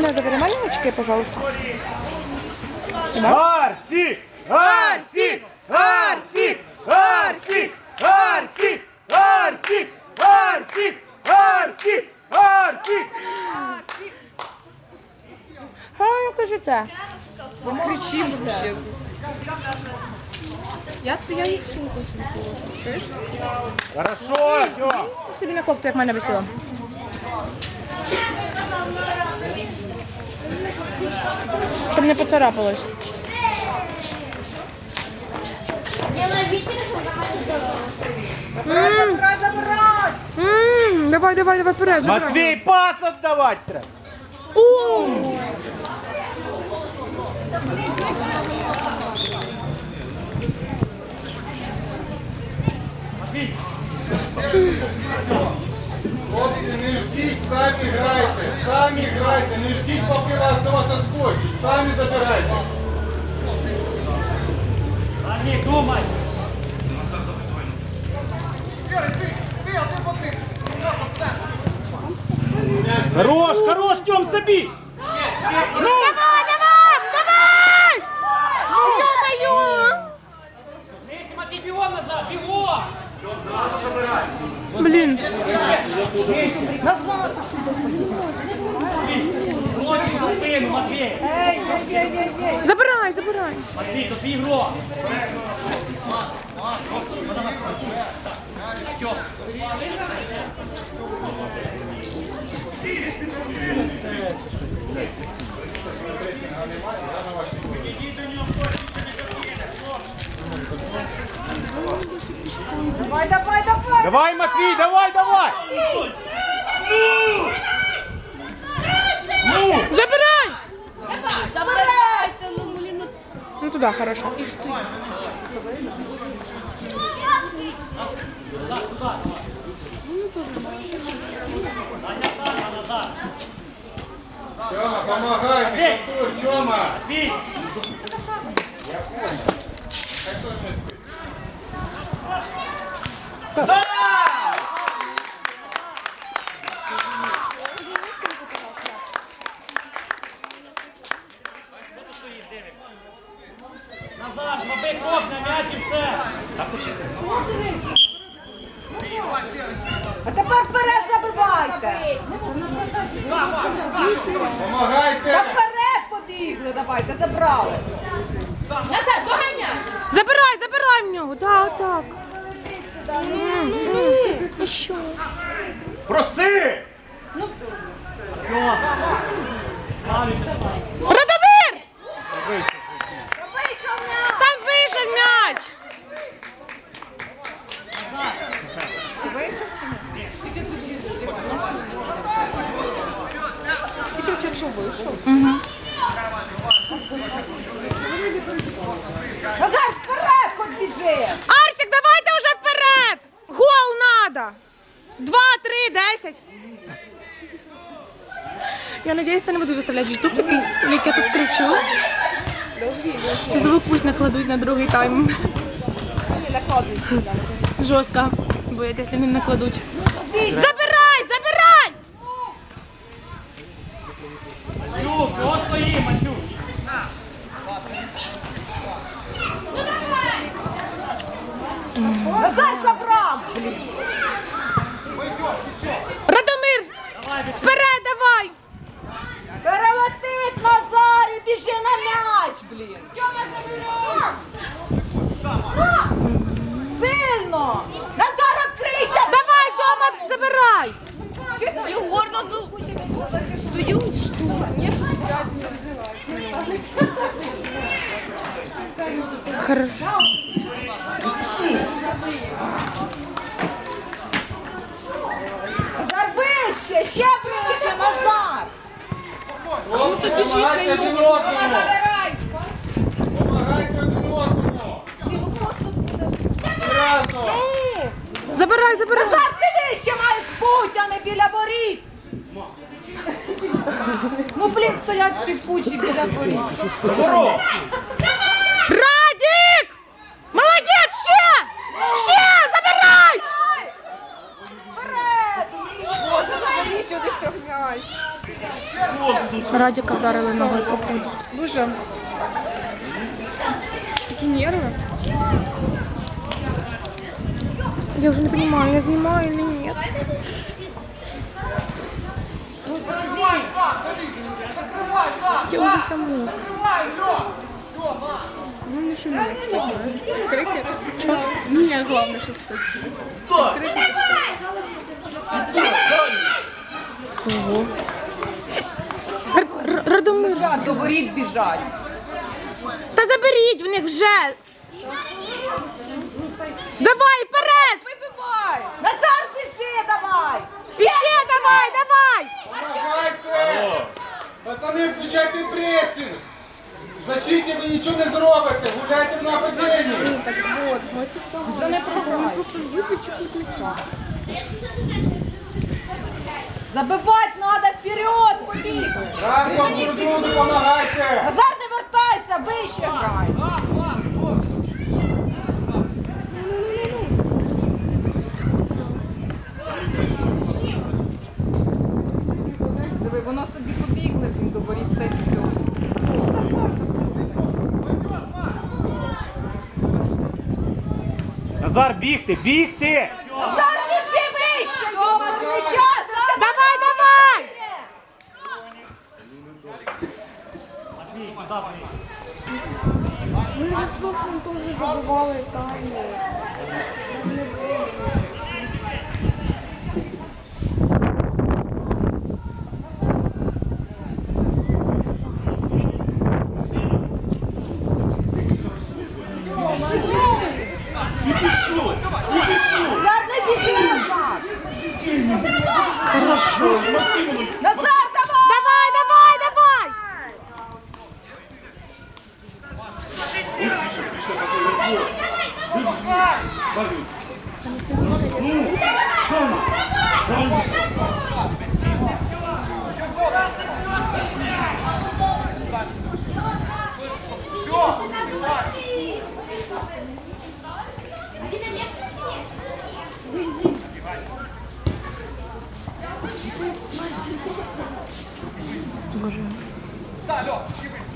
мене забери маленькі, пожалуйста. Арсік! Арсік! Арсік! Арсік! Арсік! Арсік! Арсік! Арсік! Арсік! А, яке життя. Кричим вообще. Я, я їх сумку сумку. Чуєш? Хорошо, Артем! Собі на кофту, як мене висіло. Щоб не поцарапалось. М, Давай, давай, давай, вперед. забирай. Матвій, пас віддавати треба! У! Хлопці, не ждіть, самі грайте, самі грайте, не ждіть, поки вас до вас відскочить, самі забирайте. Ні, думай! Хорош, хорош, Тём, забій! Давай, давай, давай! Ё-моё! Матвій, бігом назад, бігом! Блін. Ноги на спину, Матвій! Забирай, забирай. Матвій, то твій ігрок! Давай, давай, давай! Давай, Матвій, давай, давай! Забирай! Забирайте, сюда хорошо. И стой. Тема, помогай, Артур, Тема! Я понял. Как тот мы спит? Да! нього. Да, так. М, м. А що? Проси! Радомир! Там вийшов м'яч! Назар! Арсик, давайте вже вперед! Гол надо! Два, три, десять. Я надіюсь, це не буду виставляти в якийсь, як я тут кричу. Звук пусть накладуть на другий тайм. Жорстко. Бо якщо не накладуть. Забирай! Забирай! Матюк, чого стоїть, Матюк? Назад забрав! Радомир! Вперед, давай! Перелетить Назар і біжи на м'яч, блін! Сильно! Назар, відкрийся! Давай, Тьома, забирай! Стою горно, ну, стою, штур. Ні, Хорошо. Назар, вище, ще вище, Назар! Хлопці, помагайте один одному. Забирай! Помагайте один одному. Зразу. Ти вище маєш бути, а не біля воріт! Ну, блін, стоять всі кучі біля воріт. Здорово. Радік! Молодець! Ще! Ще! Забирай! Вперед! Боже, заберіть у них трьох м'яч. Радіка вдарили ногою по. Боже. Такі нерви. Я уже не понимаю, я снимаю или нет. Я уже сама. Ну, не снимай, Крикет? Что? Не, главное, что спать. Ого. Р- Р- Радомир. До воріт біжать. Та заберіть в них вже. Давай вперед! Вибивай! Назар, піши, давай! Іще давай, давай! Помагайте! Пацани, включайте пресінг! В защиті ви нічого не зробите, гуляйте в нападінні! Вже не програє. Забивати треба вперед, побігли! Разом друг другу допомагайте! Назар, не вертайся, вище грай! Диви, воно собі побігли він до воріт та й все. Назар, бігти, бігти! Назар, біжи вище! Йома, не тягне! Давай, давай! Назар, не біжи назад! Назар, давай! Давай, давай, давай!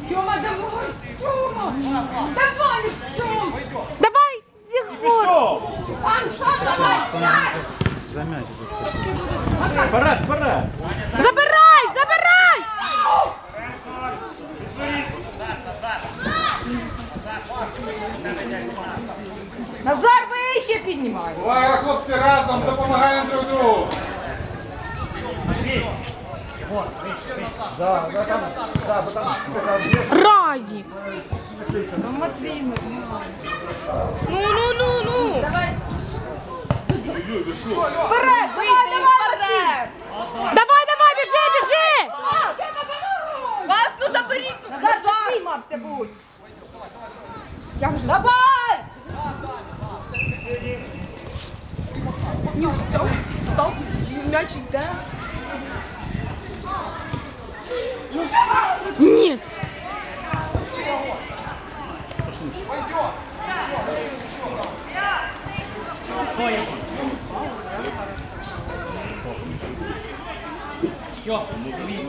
Тьома, давай! Тьома! Давай, Тьома! Давай! Зігор! Сам, давай! За м'яч зацепив. Вперед, вперед! Забирай! Забирай! Назар, вище піднімай! Увага, хлопці, разом допомагаємо друг другу! Радік! Ну, Матвій, ну. Ну, ну, ну, ну! Вперед, давай, давай, вперед! Давай, давай, біжи, біжи! Вас, ну заберіть! Назар, затримався будь! Давай! Не встав, встав, м'яч йде. Ні.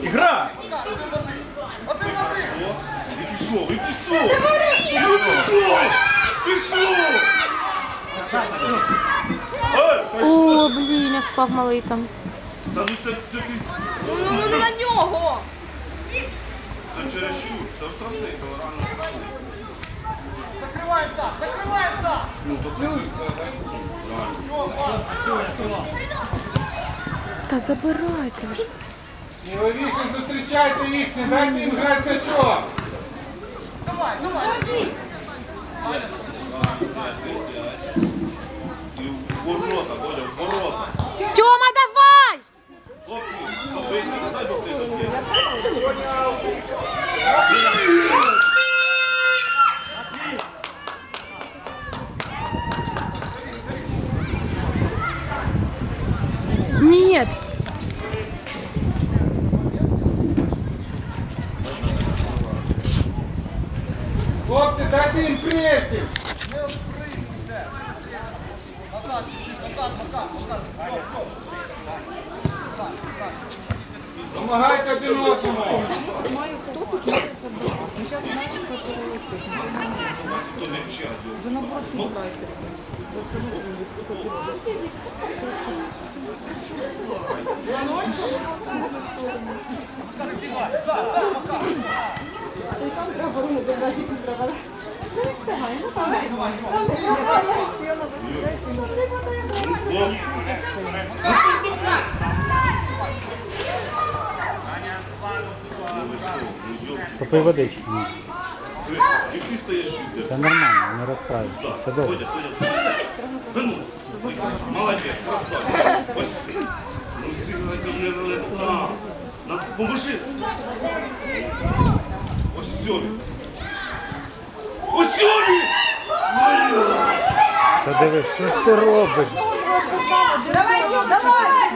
Ігра! Пішов, і пішов! І пішов! Пішов! Ей, та що? О, блін, як впав малий там. Та ну це, це ти... Ну, на нього! Це через що? Це штрафний, то рано штрафний. Закриваємо так, закриваємо так! Ну, то ти. Та забирайте вже. Сміливіше зустрічайте їх, не дайте їм грати! І в ворота, Бодя, в ворота. Тьома, давай! Хлопці, Нет. Хлопці, дайте їм пресінг! Не отпрыгніть! Назад чуть-чуть, назад, пока, пока. Стоп, стоп. Дай Бог ти добити. Нет. Хлопці, дайте їм пресінг! Помагайте один одному. Попий водички. І всі стоїш від Це нормально, не розстраюйся. Все добре. Молодець, красавчик. Ось. Ну, всі не лица. Нас поможи. Ось сьомі. Ось сьомі! Та дивись, що ж ти робиш? Давай, Тьома, давай!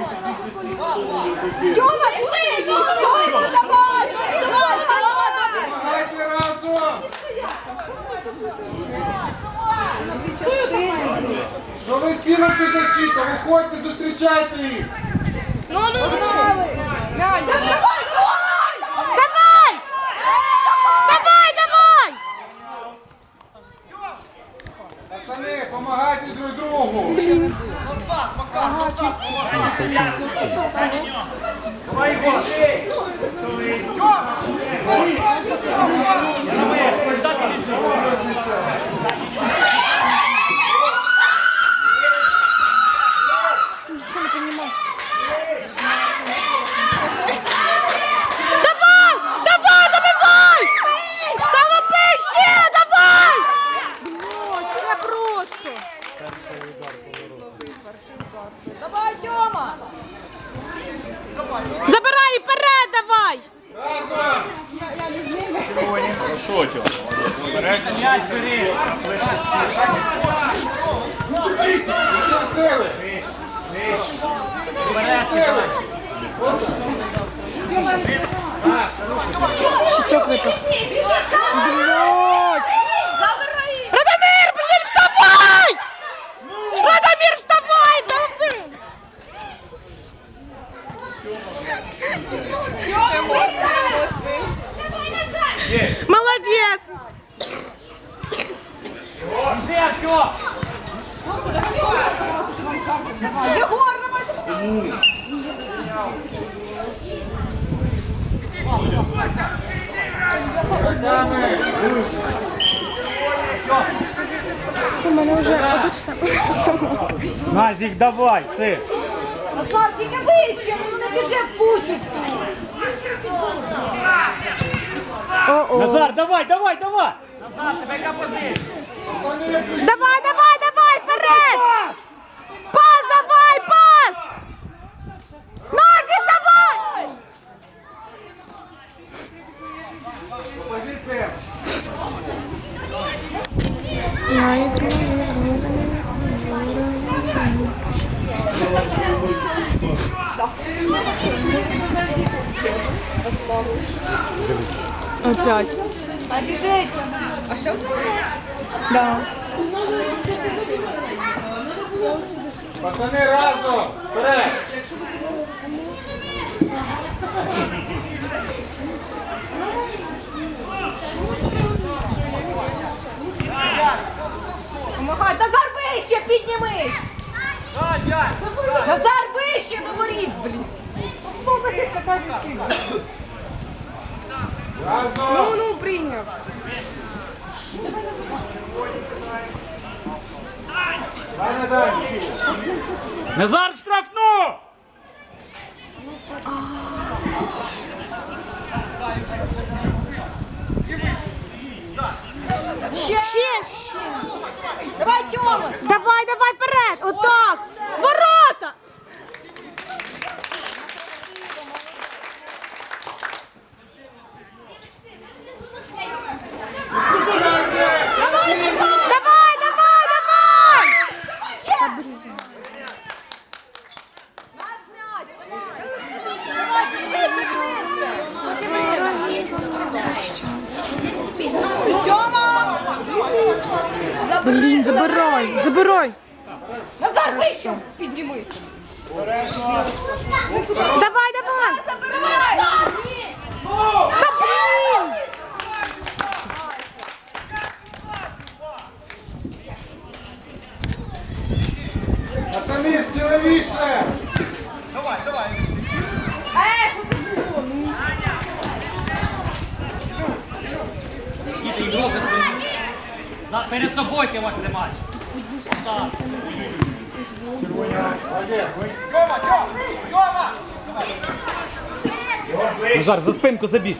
Тьома, йди! Ви защита? Виходьте, зустрічайте їх. Ну, ну, ну! Давай, давай! Давай! Пацани, помагайте друг другу. Давай! Давай, добивай! Та лупи ще, давай! Це просто. Давай, Тьома! Забирай і вперед, давай! Разом. М'яч бери. Всі сили. Сили. Радомир, блін, вставай! Радомир, вставай! Давай! Молодець! Де Артем? Єгор, давай! Назік, давай, син. Назар, тільки вище, ну не біжи в пучечку! Назар, давай, давай, давай! Назад, тебе яка позиція? Давай, давай, давай, вперед! Пас, давай, пас! Назік, давай! Позиція. Опять. А біжить! А що тут? Да. Пацани, разом. Вперед. Помагай! Назар вище, піднімись! Назар вище до воріт, блін! Разом. Ну, прийняв. Назар, штрафну! Ще. Давай, Тьома! Давай, давай вперед! Отак! Ворота! Давай, давай, давай! Наш м'яч! Давай, швидше, швидше! Тьома! Блін, забирай, забирай! Назар вище! Піднімись! Давай, давай! Забирай! Перед собою ти можеш тримати. Назар, за спинку забіг.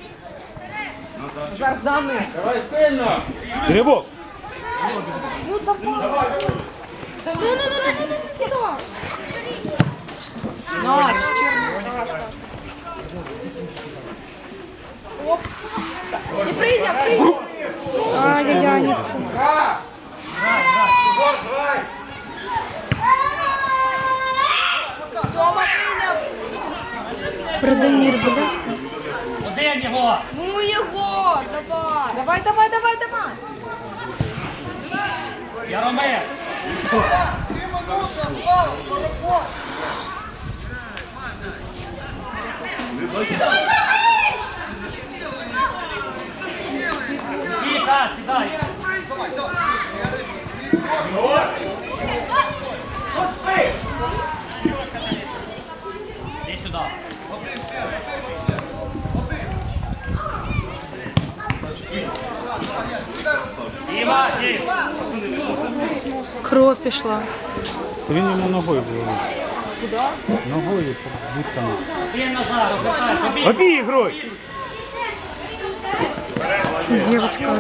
Давай сильно. Грибок. Не прийняв, прийняв. Ай-яй-яй. Тьома прийняв. Радомір, буде. Один його. Ну його, давай. Давай, давай, давай, давай. Яромир. Віка, Кров пішла. Він йому ногою був. Куди? Ногою по буцами. Ти Назар, розвертайся, обій. Обігруй! Дівчинка.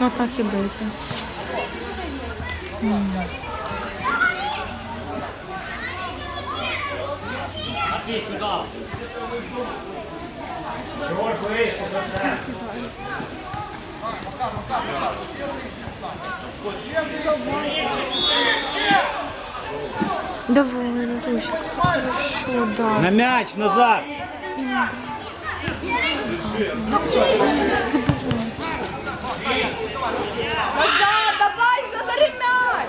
Ну так і бити. Матвій, сюди. Давай, Натусик. Хорошо, да. На м'яч, Назар! Назар, давай, Назар, м'яч.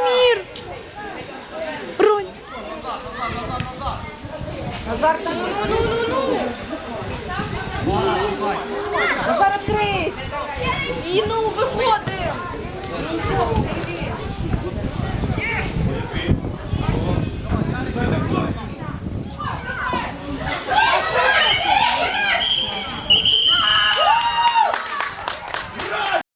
Назар, ну, ну, ну, ну. Назар, відкрись. І, ну, виходимо. Виходимо.